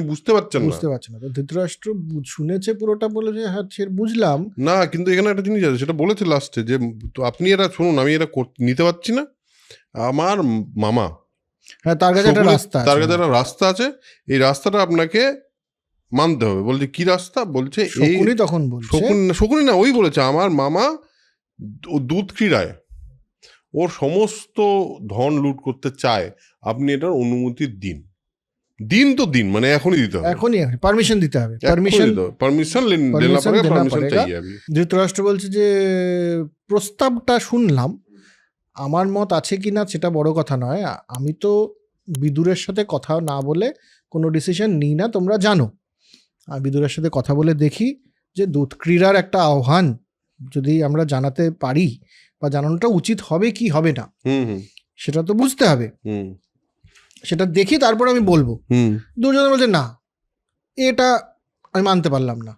বুঝতে পারছেন না। বুঝতে পারছে না। তো ধৃতরাষ্ট্র শুনেছে পুরোটা বলে যে হ্যাঁ সে বুঝলাম। না কিন্তু এখানে একটা জিনিস আছে সেটা বলেছে লাস্টে যে তো আপনি এটা শুনুন আমি এটা নিতে পারছি না। আমার মামা হ্যাঁ তার কাছে একটা রাস্তা তার কাছে একটা রাস্তা আছে। এই রাস্তাটা আপনাকে মানতে হবে। বলছে কি রাস্তা? বলছে শকুনি তখন বলছে। শকুনি না শকুনি না ওই বলেছে আমার মামা দুধ ক্রীড়ায় ওর সমস্ত ধন লুট করতে চায়। আপনি এটার অনুমতি দিন। দিন তো দিন মানে এখনই দিতে হবে। এখনই পারমিশন দিতে হবে। পারমিশন পারমিশন দেনা পড়েগা পারমিশন চাইয়ে अभी ধৃতরাষ্ট্র বলছে যে প্রস্তাবটা শুনলাম। আমার মত আছে কি না সেটা বড় কথা নয়। আমি তো বিদুরের সাথে কথা না বলে কোনো ডিসিশন নিই না তোমরা জানো। আর বিদুরের সাথে কথা বলে দেখি যে দুধ ক্রীড়ার একটা আহ্বান যদি আমরা জানাতে পারি বা জানানোটা উচিত হবে কি হবে না সেটা তো বুঝতে হবে। সেটা দেখি তারপর আমি বলব। দুজনে বলছে না এটা আমি মানতে পারলাম না।